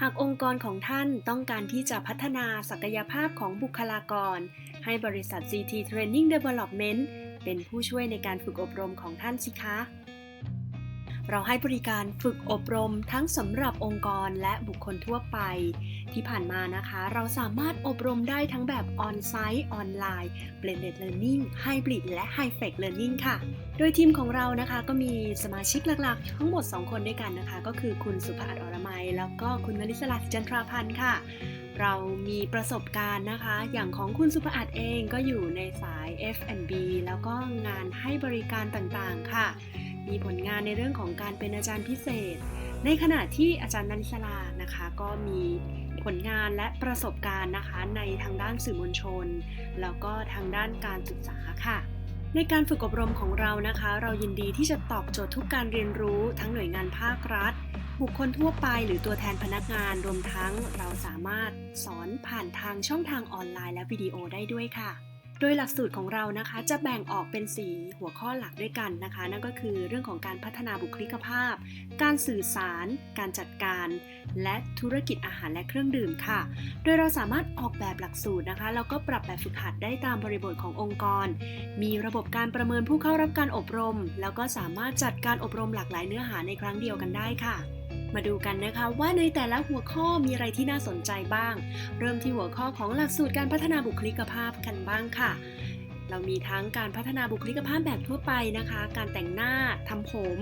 หากองค์กรของท่านต้องการที่จะพัฒนาศักยภาพของบุคลากร ให้บริษัท CT Training Development เป็นผู้ช่วยในการฝึกอบรมของท่านสิคะ เราให้บริการฝึกอบรมทั้งสำหรับองค์กรและบุคคลทั่วไป ที่ผ่านมานะคะ เราสามารถอบรมได้ทั้งแบบออนไซต์ออนไลน์ blended learning hybrid และ high-tech learning ค่ะ โดยทีมของเรานะคะก็มีสมาชิกหลักๆ ทั้งหมด 2 คนด้วยกันนะคะ ก็คือคุณสุภาอัดอรมัย แล้วก็คุณมลิสลาจันทราพันธ์ค่ะเรามีประสบการณ์นะคะ อย่างของคุณสุภาอัดเองก็อยู่ในสาย F&B แล้วก็งานให้บริการต่างๆ ค่ะ มีผลงานในเรื่องของการเป็นอาจารย์พิเศษ ในขณะที่อาจารย์นันทิสลานะคะ ก็มีผลงานและประสบการณ์นะคะในทางด้านสื่อมวลชน แล้วก็ทางด้านการศึกษาค่ะในการฝึกอบรมของเรานะคะ เรายินดีที่จะตอบโจทย์ทุกการเรียนรู้ ทั้งหน่วยงานภาครัฐ บุคคลทั่วไปหรือตัวแทนพนักงานรวมทั้งเราสามารถสอนผ่านทางช่องทางออนไลน์และวิดีโอได้ด้วยค่ะ โดยหลักสูตรของเรานะคะจะแบ่งออกเป็น 4 หัวข้อหลักด้วยกันนะคะ นั่นก็คือเรื่องของการพัฒนาบุคลิกภาพ การสื่อสาร การจัดการ และธุรกิจอาหารและเครื่องดื่มค่ะ โดยเราสามารถออกแบบหลักสูตรนะคะแล้วก็ปรับแบบฝึกหัดได้ตามบริบทขององค์กร มีระบบการประเมินผู้เข้ารับการอบรม แล้วก็สามารถจัดการอบรมหลากหลายเนื้อหาในครั้งเดียวกันได้ค่ะ มาดูกันนะคะว่าในแต่ละหัวข้อมีอะไรที่น่าสนใจบ้าง เริ่มที่หัวข้อของหลักสูตรการพัฒนาบุคลิกภาพกันบ้างค่ะ เรามีทั้งการพัฒนาบุคลิกภาพแบบทั่วไปนะคะ การแต่งหน้าทำผม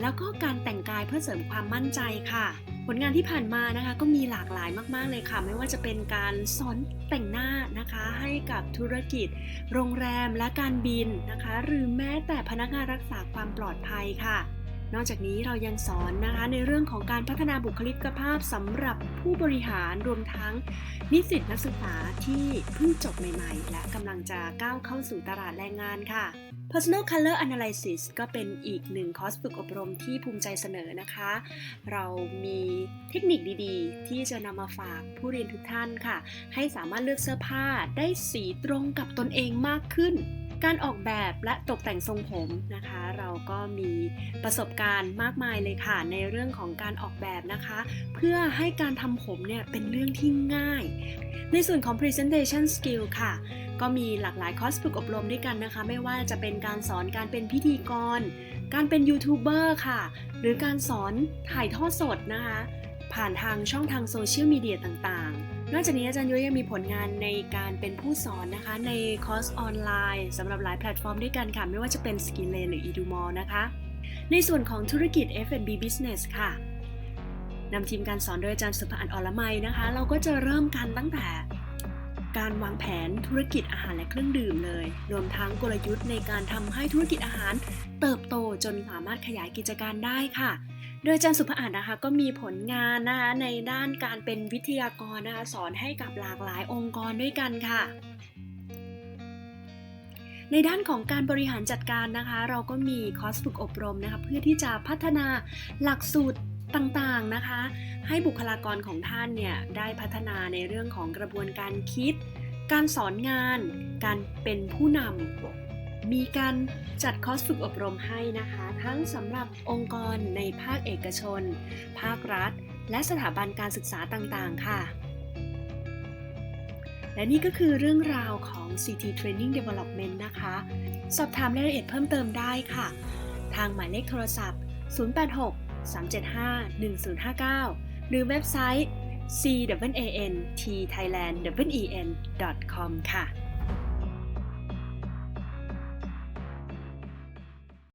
แล้วก็การแต่งกายเพื่อเสริมความมั่นใจค่ะผลงานที่ผ่านมานะคะก็มีหลากหลายมากๆเลยค่ะ ไม่ว่าจะเป็นการสอนแต่งหน้านะคะ ให้กับธุรกิจ โรงแรมและการบินนะคะ หรือแม้แต่พนักงานรักษาความปลอดภัยค่ะ นอกจากนี้เรายังสอนนะคะในเรื่องของการพัฒนาบุคลิกภาพสำหรับผู้บริหารรวมทั้งนิสิตนักศึกษาที่เพิ่งจบใหม่ๆ และกำลังจะก้าวเข้าสู่ตลาดแรงงานค่ะ Personal Color Analysis ก็เป็นอีกหนึ่งคอร์สฝึกอบรมที่ภูมิใจเสนอนะคะ เรามีเทคนิคดีๆ ที่จะนำมาฝากผู้เรียนทุกท่านค่ะ ให้สามารถเลือกเสื้อผ้าได้สีตรงกับตนเองมากขึ้น การออกแบบและตกแต่งทรงผมนะคะ เราก็มีประสบการณ์มากมายเลยค่ะ ในเรื่องของการออกแบบนะคะ เพื่อให้การทำผมเนี่ยเป็นเรื่องที่ง่าย ในส่วนของ presentation skill ค่ะ ก็มีหลากหลายคอร์สฝึกอบรมด้วยกันนะคะ ไม่ว่าจะเป็นการสอนการเป็นพิธีกร การเป็นยูทูบเบอร์ค่ะ หรือการสอนถ่ายทอดสดนะคะ ผ่านทางช่องทางโซเชียลมีเดียต่างๆ นอกจากนี้อาจารย์ยุ้ยยังมีผลงานในการเป็นผู้สอนนะคะ ในคอร์สออนไลน์สำหรับหลายแพลตฟอร์มด้วยกันค่ะ ไม่ว่าจะเป็น Skin Lane หรือ Edumall นะคะ ในส่วนของธุรกิจ F&B Business ค่ะนำทีมการสอนโดยอาจารย์สุภอันอรมัยนะคะ เราก็จะเริ่มกันตั้งแต่การวางแผนธุรกิจอาหารและเครื่องดื่มเลย รวมทั้งกลยุทธ์ในการทำให้ธุรกิจอาหาร เติบโตจนสามารถขยายกิจการได้ค่ะ ดยอาจารย์สุภาอันนะคะ ก็มีผลงานนะคะในด้านการเป็นวิทยากรนะคะสอนให้กับหลากหลายองค์กรด้วยกันค่ะ ในด้านของการบริหารจัดการนะคะ เราก็มีคอร์สฝึกอบรมนะคะเพื่อที่จะพัฒนาหลักสูตรต่างๆนะคะ ให้บุคลากรของท่านเนี่ยได้พัฒนาในเรื่องของกระบวนการคิด การสอนงาน การเป็นผู้นำ มีการจัดคอร์สฝึกอบรมให้นะคะ ทั้งสำหรับองค์กรในภาคเอกชน ภาครัฐ และสถาบันการศึกษาต่างๆ ค่ะ และนี่ก็คือเรื่องราวของ CT Training Development นะคะ สอบถามรายละเอียดเพิ่มเติมได้ค่ะ ทางหมายเลขโทรศัพท์ 086 375 1059 หรือเว็บไซต์ c w a n t thailand w e n com ค่ะ